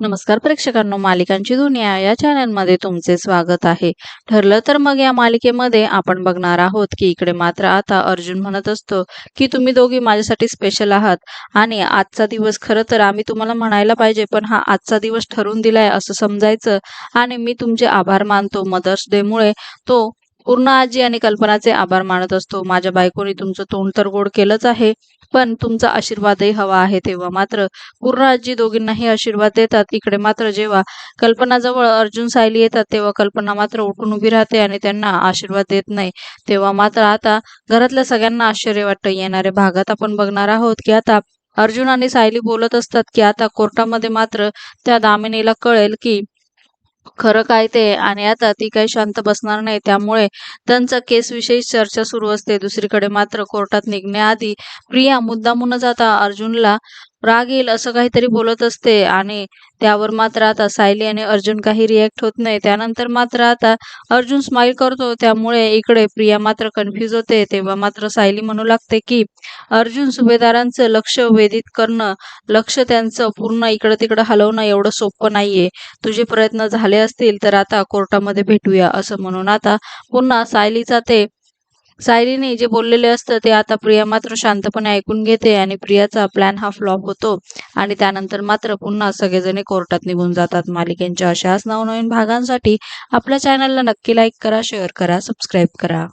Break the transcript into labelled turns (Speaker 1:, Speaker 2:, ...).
Speaker 1: नमस्कार प्रेक्षकांनो मालिकांची दुनिया या चॅनलमध्ये तुमचे स्वागत आहे. ठरलं तर मग या मालिकेमध्ये आपण बघणार आहोत की इकडे मात्र आता अर्जुन म्हणत असतो की तुम्ही दोघी माझ्यासाठी स्पेशल आहात आणि आजचा दिवस खरं तर आम्ही तुम्हाला म्हणायला पाहिजे पण हा आजचा दिवस ठरवून दिलाय असं समजायचं आणि मी तुमचे आभार मानतो. मदर्स डेमुळे तो पूर्ण आजी आणि कल्पनाचे आभार मानत असतो. माझ्या बायकोनी तुमचं तोंड तर गोड केलंच आहे पण तुमचा आशीर्वादही हवा आहे तेव्हा मात्र. पूर्ण आजी दोघींनाही आशीर्वाद देतात. इकडे मात्र जेव्हा कल्पनाजवळ अर्जुन सायली येतात तेव्हा कल्पना मात्र उठून उभी राहते आणि त्यांना आशीर्वाद देत नाही. तेव्हा मात्र आता घरातल्या सगळ्यांना आश्चर्य वाटतं येणाऱ्या भागात आपण बघणार आहोत की आता अर्जुन आणि सायली बोलत असतात की आता कोर्टामध्ये मात्र त्या दामिनीला कळेल की खरं काय ते? आणि आता ती काही शांत बसणार नाही त्यामुळे त्यांचा केस विषयी चर्चा सुरू असते. दुसरीकडे मात्र कोर्टात निघण्याआधी प्रिया मुद्दामूनच आता अर्जुनला राग येईल असं काहीतरी बोलत असते आणि त्यावर मात्र आता सायली आणि अर्जुन काही रिॲक्ट होत नाही. त्यानंतर मात्र आता अर्जुन स्माईल करतो. त्यामुळे इकडे प्रिया मात्र कन्फ्यूज होते. तेव्हा मात्र सायली म्हणू लागते की अर्जुन सुभेदारांचं लक्ष वेधित करणं लक्ष त्यांचं पूर्ण इकडं तिकडं हलवणं एवढं सोपं नाहीये. तुझे प्रयत्न झाले असतील तर आता कोर्टामध्ये भेटूया असं म्हणून आता पुन्हा सायलीचा ते सायरीने जे बोललेले असतं ते आता प्रिया मात्र शांतपणे ऐकून घेते आणि प्रियाचा प्लॅन हा फ्लॉप होतो. आणि त्यानंतर मात्र पुन्हा सगळेजण कोर्टात निघून जातात. मालिकेंच्या अशाच नवनवीन भागांसाठी आपल्या चॅनलला नक्की लाईक करा शेअर करा सबस्क्राईब करा.